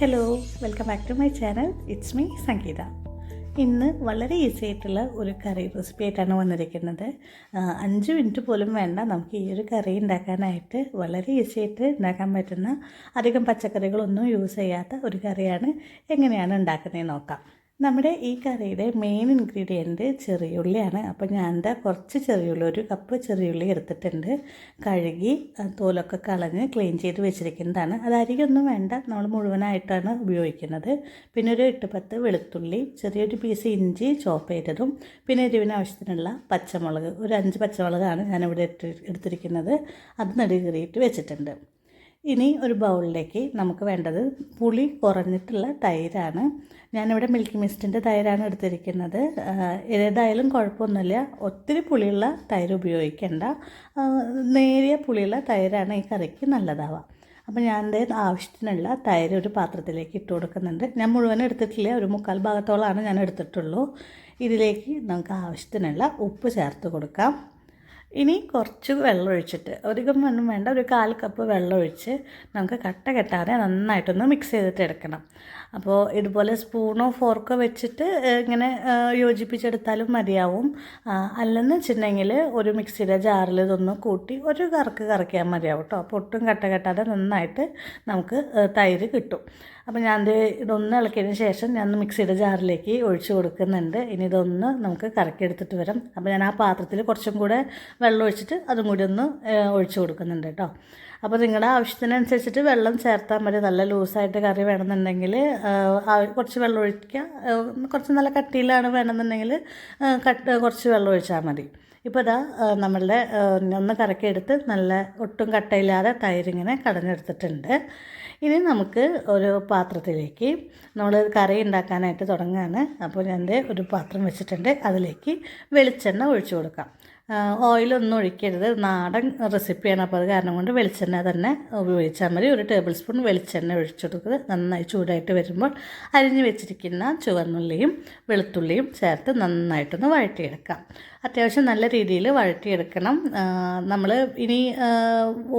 Hello welcome back to my channel. It's me Sangeetha. ഇന്ന് വളരെ easy ആയിട്ടുള്ള ഒരു കറി റെസിപ്പി ആയിട്ടാണ് വന്നിരിക്കുന്നത്. അഞ്ച് മിനിറ്റ് പോലും വേണ്ട. നമുക്ക് ഈ ഒരു കറി ഉണ്ടാക്കാനായിട്ട് വളരെ ഈസി ആയിട്ട് ഉണ്ടാക്കാൻ പറ്റുന്ന അധികം പച്ചക്കറികളൊന്നും യൂസ് ചെയ്യാത്ത ഒരു കറിയാണ് എങ്ങനെയാണ് ഉണ്ടാക്കുന്നതെന്ന് നോക്കാം. നമ്മുടെ ഈ കറിയുടെ മെയിൻ ഇൻഗ്രീഡിയന്റ് ചെറിയുള്ളിയാണ്. അപ്പോൾ ഞാൻ എന്താ കുറച്ച് ചെറിയുള്ളി ഒരു കപ്പ് ചെറിയുള്ളി എടുത്തിട്ടുണ്ട്. കഴുകി തോലൊക്കെ കളഞ്ഞ് ക്ലീൻ ചെയ്ത് വെച്ചിരിക്കുന്നതാണ്. അത് വേണ്ട. നമ്മൾ മുഴുവനായിട്ടാണ് ഉപയോഗിക്കുന്നത്. പിന്നെ ഒരു എട്ട് പത്ത് വെളുത്തുള്ളി ചെറിയൊരു പീസ് ഇഞ്ചി ചോപ്പ് ചെയ്തതും പിന്നെ എരിവിന് ആവശ്യത്തിനുള്ള പച്ചമുളക് ഒരു അഞ്ച് പച്ചമുളകാണ് ഞാനിവിടെ എടുത്തിരിക്കുന്നത്. അത് നടുകീറിയിട്ട് വെച്ചിട്ടുണ്ട്. ഇനി ഒരു ബൗളിലേക്ക് നമുക്ക് വേണ്ടത് പുളി കുറഞ്ഞിട്ടുള്ള തൈരാണ്. ഞാനിവിടെ മിൽക്ക് മിസ്റ്റിന്റെ തൈരാണ് എടുത്തിരിക്കുന്നത്. ഏതായാലും കുഴപ്പമൊന്നുമില്ല. ഒത്തിരി പുളിയുള്ള തൈര് ഉപയോഗിക്കേണ്ട. നേരിയ പുളിയുള്ള തൈരാണ് ഈ കറിക്ക് നല്ലതാവുക അപ്പോൾ ഞാൻ എന്റെ ആവശ്യത്തിനുള്ള തൈര് ഒരു പാത്രത്തിലേക്ക് ഇട്ട് കൊടുക്കുന്നുണ്ട്. ഞാൻ മുഴുവൻ എടുത്തിട്ടില്ല ഒരു മുക്കാൽ ഭാഗത്തോളമാണ് ഞാൻ എടുത്തിട്ടുള്ളൂ. ഇതിലേക്ക് നമുക്ക് ആവശ്യത്തിനുള്ള ഉപ്പ് ചേർത്ത് കൊടുക്കാം. ഇനി കുറച്ച് വെള്ളം ഒഴിച്ചിട്ട് അധികം ഒന്നും വേണ്ട ഒരു കാൽ കപ്പ് വെള്ളം ഒഴിച്ച് നമുക്ക് കട്ട കെട്ടാതെ നന്നായിട്ടൊന്ന് മിക്സ് ചെയ്തിട്ട് എടുക്കണം. അപ്പോൾ ഇതുപോലെ സ്പൂണോ ഫോർക്കോ വെച്ചിട്ട് ഇങ്ങനെ യോജിപ്പിച്ചെടുത്താലും മതിയാവും. അല്ലെന്ന് വെച്ചിട്ടുണ്ടെങ്കിൽ ഒരു മിക്സിയുടെ ജാറിൽ ഇതൊന്ന് കൂട്ടി ഒരു കറക്ക് കറക്കിയാൽ മതിയാവും കേട്ടോ. അപ്പോൾ ഒട്ടും കട്ട കെട്ടാതെ നന്നായിട്ട് നമുക്ക് തൈര് കിട്ടും. അപ്പോൾ ഞാൻ ഇത് ഇതൊന്ന് ഇളക്കിയതിന് ശേഷം ഞാൻ മിക്സിയുടെ ജാറിലേക്ക് ഒഴിച്ച് കൊടുക്കുന്നുണ്ട്. ഇനി ഇതൊന്ന് നമുക്ക് കറക്കി എടുത്തിട്ട് വരാം. അപ്പോൾ ഞാൻ ആ പാത്രത്തിൽ കുറച്ചും കൂടെ വെള്ളം ഒഴിച്ചിട്ട് അതും കൂടി ഒന്ന് ഒഴിച്ചു കൊടുക്കുന്നുണ്ട് കേട്ടോ. അപ്പോൾ നിങ്ങളുടെ ആവശ്യത്തിനനുസരിച്ചിട്ട് വെള്ളം ചേർത്താൽ മതി. നല്ല ലൂസായിട്ട് കറി വേണമെന്നുണ്ടെങ്കിൽ കുറച്ച് വെള്ളം ഒഴിക്കുക. കുറച്ച് നല്ല കട്ടിയിലാണ് വേണമെന്നുണ്ടെങ്കിൽ കട്ട് കുറച്ച് വെള്ളം ഒഴിച്ചാൽ മതി. ഇപ്പോൾ ഇതാ നമ്മളുടെ ഒന്ന് കറക്കിയെടുത്ത് നല്ല ഒട്ടും കട്ടയില്ലാതെ തൈരിങ്ങനെ കടഞ്ഞെടുത്തിട്ടുണ്ട്. ഇനി നമുക്ക് ഒരു പാത്രത്തിലേക്ക് നമ്മൾ കറി ഉണ്ടാക്കാനായിട്ട് തുടങ്ങുകയാണ്. അപ്പോൾ ഞാൻ ഒരു പാത്രം വെച്ചിട്ടുണ്ട്. അതിലേക്ക് വെളിച്ചെണ്ണ ഒഴിച്ചു കൊടുക്കാം. ഓയിലൊന്നും ഒഴിക്കരുത്. നാടൻ റെസിപ്പിയാണ് അപ്പോൾ അത് കാരണം കൊണ്ട് വെളിച്ചെണ്ണ തന്നെ ഉപയോഗിച്ചാൽ മതി. ഒരു ടേബിൾ സ്പൂൺ വെളിച്ചെണ്ണ ഒഴിച്ചു കൊടുക്കുക നന്നായി ചൂടായിട്ട് വരുമ്പോൾ അരിഞ്ഞു വെച്ചിരിക്കുന്ന ചുവന്നുള്ളിയും വെളുത്തുള്ളിയും ചേർത്ത് നന്നായിട്ടൊന്ന് വഴറ്റിയെടുക്കാം. അത്യാവശ്യം നല്ല രീതിയിൽ വഴറ്റിയെടുക്കണം. നമ്മൾ ഇനി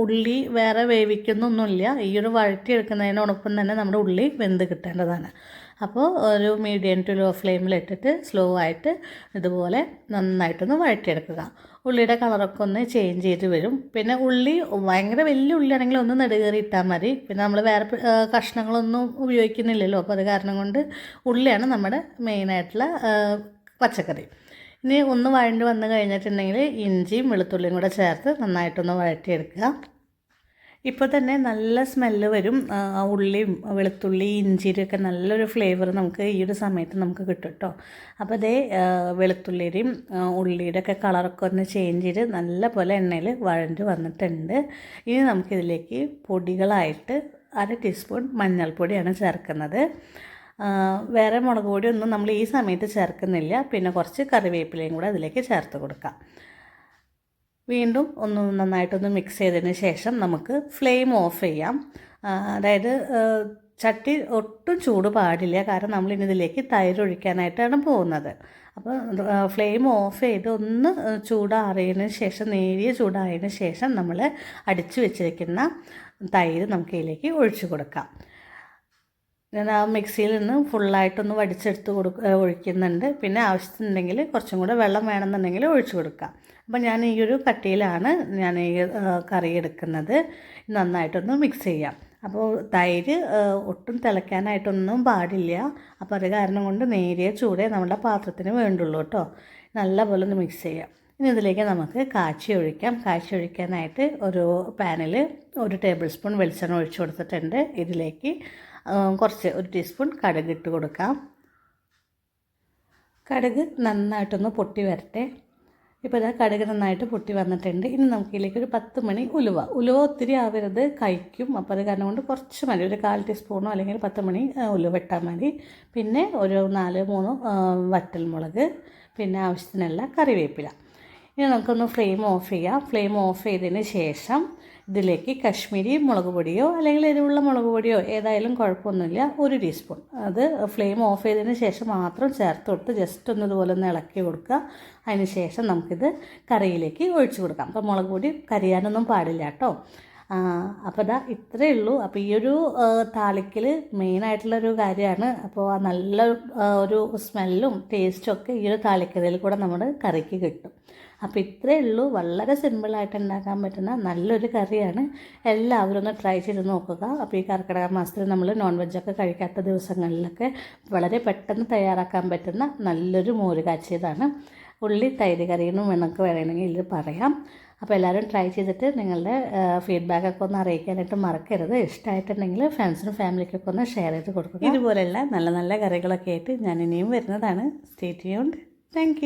ഉള്ളി വേറെ വേവിക്കുന്നൊന്നുമില്ല. ഈ ഒരു വഴറ്റിയെടുക്കുന്നതിനോടൊപ്പം തന്നെ നമ്മുടെ ഉള്ളി വെന്ത് കിട്ടേണ്ടതാണ്. അപ്പോൾ ഒരു മീഡിയം ടു ലോ ഫ്ലെയിമിലിട്ടിട്ട് സ്ലോ ആയിട്ട് ഇതുപോലെ നന്നായിട്ടൊന്ന് വഴറ്റിയെടുക്കുക. ഉള്ളിയുടെ കളറൊക്കെ ഒന്ന് ചേഞ്ച് ചെയ്ത് വരും. പിന്നെ ഉള്ളി ഭയങ്കര വലിയ ഉള്ളിയാണെങ്കിൽ ഒന്ന് നെടുകേറി ഇട്ടാൽ മതി. പിന്നെ നമ്മൾ വേറെ കഷ്ണങ്ങളൊന്നും ഉപയോഗിക്കുന്നില്ലല്ലോ. അപ്പോൾ അത് കാരണം കൊണ്ട് ഉള്ളിയാണ് നമ്മുടെ മെയിനായിട്ടുള്ള പച്ചക്കറി. ഇനി ഒന്ന് വഴണ്ട് വന്ന് കഴിഞ്ഞിട്ടുണ്ടെങ്കിൽ ഇഞ്ചിയും വെളുത്തുള്ളിയും കൂടെ ചേർത്ത് നന്നായിട്ടൊന്ന് വഴറ്റിയെടുക്കുക. ഇപ്പോൾ തന്നെ നല്ല സ്മെല്ല് വരും. ഉള്ളിയും വെളുത്തുള്ളി ഇഞ്ചിരിയൊക്കെ നല്ലൊരു ഫ്ലേവർ നമുക്ക് ഈ ഒരു സമയത്ത് നമുക്ക് കിട്ടും കേട്ടോ അപ്പോൾ അതേ വെളുത്തുള്ളിയുടെയും ഉള്ളിയുടെ ഒക്കെ കളറൊക്കെ ഒന്ന് ചേഞ്ച് ചെയ്ത് നല്ല പോലെ എണ്ണയിൽ വഴണ്ട് വന്നിട്ടുണ്ട്. ഇനി നമുക്കിതിലേക്ക് പൊടികളായിട്ട് അര ടീസ്പൂൺ മഞ്ഞൾപ്പൊടിയാണ് ചേർക്കുന്നത്. വേറെ മുളക് പൊടിയൊന്നും നമ്മൾ ഈ സമയത്ത് ചേർക്കുന്നില്ല. പിന്നെ കുറച്ച് കറിവേപ്പിലയും കൂടെ അതിലേക്ക് ചേർത്ത് കൊടുക്കാം. വീണ്ടും ഒന്ന് നന്നായിട്ടൊന്ന് മിക്സ് ചെയ്തതിന് ശേഷം നമുക്ക് ഫ്ലെയിം ഓഫ് ചെയ്യാം. അതായത് ചട്ടി ഒട്ടും ചൂട് പാടില്ല. കാരണം നമ്മൾ ഇനി ഇതിലേക്ക് തൈര് ഒഴിക്കാനായിട്ടാണ് പോകുന്നത്. അപ്പോൾ ഫ്ലെയിം ഓഫ് ചെയ്ത് ഒന്ന് ചൂടാറിയതിന് ശേഷം നേരിയ ചൂടായതിന് ശേഷം നമ്മൾ അടിച്ചു വെച്ചിരിക്കുന്ന തൈര് നമുക്ക് ഇതിലേക്ക് ഒഴിച്ചു കൊടുക്കാം. ഞാൻ ആ മിക്സിയിൽ നിന്ന് ഫുള്ളായിട്ടൊന്ന് വടിച്ചെടുത്ത് കൊടുക്ക ഒഴിക്കുന്നുണ്ട്. പിന്നെ ആവശ്യത്തിനുണ്ടെങ്കിൽ കുറച്ചും കൂടെ വെള്ളം വേണമെന്നുണ്ടെങ്കിൽ ഒഴിച്ചു കൊടുക്കാം. അപ്പോൾ ഞാൻ ഈ ഒരു കട്ടിയിലാണ് ഞാൻ ഈ കറി എടുക്കുന്നത്. നന്നായിട്ടൊന്ന് മിക്സ് ചെയ്യാം. അപ്പോൾ തൈര് ഒട്ടും തിളയ്ക്കാനായിട്ടൊന്നും പാടില്ല. അപ്പോൾ അത് കാരണം കൊണ്ട് നേരിയ ചൂടേ നമ്മുടെ പാത്രത്തിന് വേണ്ടുള്ളൂ കേട്ടോ. നല്ലപോലെ ഒന്ന് മിക്സ് ചെയ്യാം. ഇനി ഇതിലേക്ക് നമുക്ക് കാച്ചി ഒഴിക്കാം. കാച്ചി ഒഴിക്കാനായിട്ട് ഒരു പാനിൽ ഒരു ടേബിൾ സ്പൂൺ വെളിച്ചെണ്ണ ഒഴിച്ചു കൊടുത്തിട്ടുണ്ട് ഇതിലേക്ക്. കുറച്ച് ഒരു ടീസ്പൂൺ കടുക് ഇട്ട് കൊടുക്കാം. കടുക് നന്നായിട്ടൊന്ന് പൊട്ടി വരട്ടെ. ഇപ്പോൾ ഇതാ കടുക് നന്നായിട്ട് പൊട്ടി വന്നിട്ടുണ്ട്. ഇനി നമുക്കിതിലേക്ക് ഒരു പത്ത് മണി ഉലുവ. ഉലുവ ഒത്തിരി ആവരുത് കഴിക്കും. അപ്പോൾ അത് കാരണം കൊണ്ട് കുറച്ച് മതി. ഒരു കാൽ ടീസ്പൂണോ അല്ലെങ്കിൽ പത്ത് മണി ഉലുവ ഇട്ടാൽ മതി. പിന്നെ ഒരു നാല് മൂന്ന് വറ്റൽ വറ്റൽമുളക് പിന്നെ ആവശ്യത്തിനുള്ള കറിവേപ്പില. ഇനി നമുക്കൊന്ന് ഫ്ലെയിം ഓഫ് ചെയ്യാം. ഫ്ലെയിം ഓഫ് ചെയ്തതിന് ശേഷം ഇതിലേക്ക് കശ്മീരി മുളക് പൊടിയോ അല്ലെങ്കിൽ എരിവുള്ള മുളക് പൊടിയോ ഏതായാലും കുഴപ്പമൊന്നുമില്ല ഒരു ടീസ്പൂൺ അത് ഫ്ലെയിം ഓഫ് ചെയ്തതിന് ശേഷം മാത്രം ചേർത്ത് കൊടുത്ത് ജസ്റ്റ് ഒന്ന് ഇതുപോലെ ഒന്ന് ഇളക്കി കൊടുക്കുക. അതിന് ശേഷം നമുക്കിത് കറിയിലേക്ക് ഒഴിച്ചു കൊടുക്കാം. അപ്പോൾ മുളക് പൊടി കരിയാനൊന്നും പാടില്ല കേട്ടോ. അപ്പോൾ ഇതാ ഇത്രയേ ഉള്ളൂ. അപ്പോൾ ഈ ഒരു താളിക്കൽ മെയിനായിട്ടുള്ളൊരു കാര്യമാണ്. അപ്പോൾ നല്ല ഒരു സ്മെല്ലും ടേസ്റ്റും ഒക്കെ ഈ ഒരു താളിക്കരയിൽ കൂടെ നമ്മൾ കറിക്ക് കിട്ടും. അപ്പോൾ ഇത്രയേ ഉള്ളൂ. വളരെ സിമ്പിളായിട്ട് ഉണ്ടാക്കാൻ പറ്റുന്ന നല്ലൊരു കറിയാണ്. എല്ലാവരും ഒന്ന് ട്രൈ ചെയ്ത് നോക്കുക. അപ്പോൾ ഈ കർക്കിടക മാസത്തിൽ നമ്മൾ നോൺ വെജൊക്കെ കഴിക്കാത്ത ദിവസങ്ങളിലൊക്കെ വളരെ പെട്ടെന്ന് തയ്യാറാക്കാൻ പറ്റുന്ന നല്ലൊരു മോര് കാച്ചിയതാണ് ഉള്ളി തൈര് കറിയെന്നും വേണമെങ്കിൽ വേണമെങ്കിൽ ഇത് പറയാം. അപ്പോൾ എല്ലാവരും ട്രൈ ചെയ്തിട്ട് നിങ്ങളുടെ ഫീഡ്ബാക്കൊക്കെ ഒന്ന് അറിയിക്കാനായിട്ട് മറക്കരുത്. ഇഷ്ടമായിട്ടുണ്ടെങ്കിൽ ഫ്രണ്ട്സിനും ഫാമിലിക്കൊക്കെ ഒന്ന് ഷെയർ ചെയ്ത് കൊടുക്കുക. ഇതുപോലെയുള്ള നല്ല നല്ല കറികളൊക്കെ ആയിട്ട് ഞാൻ ഇനിയും വരുന്നതാണ്. Stay tuned thank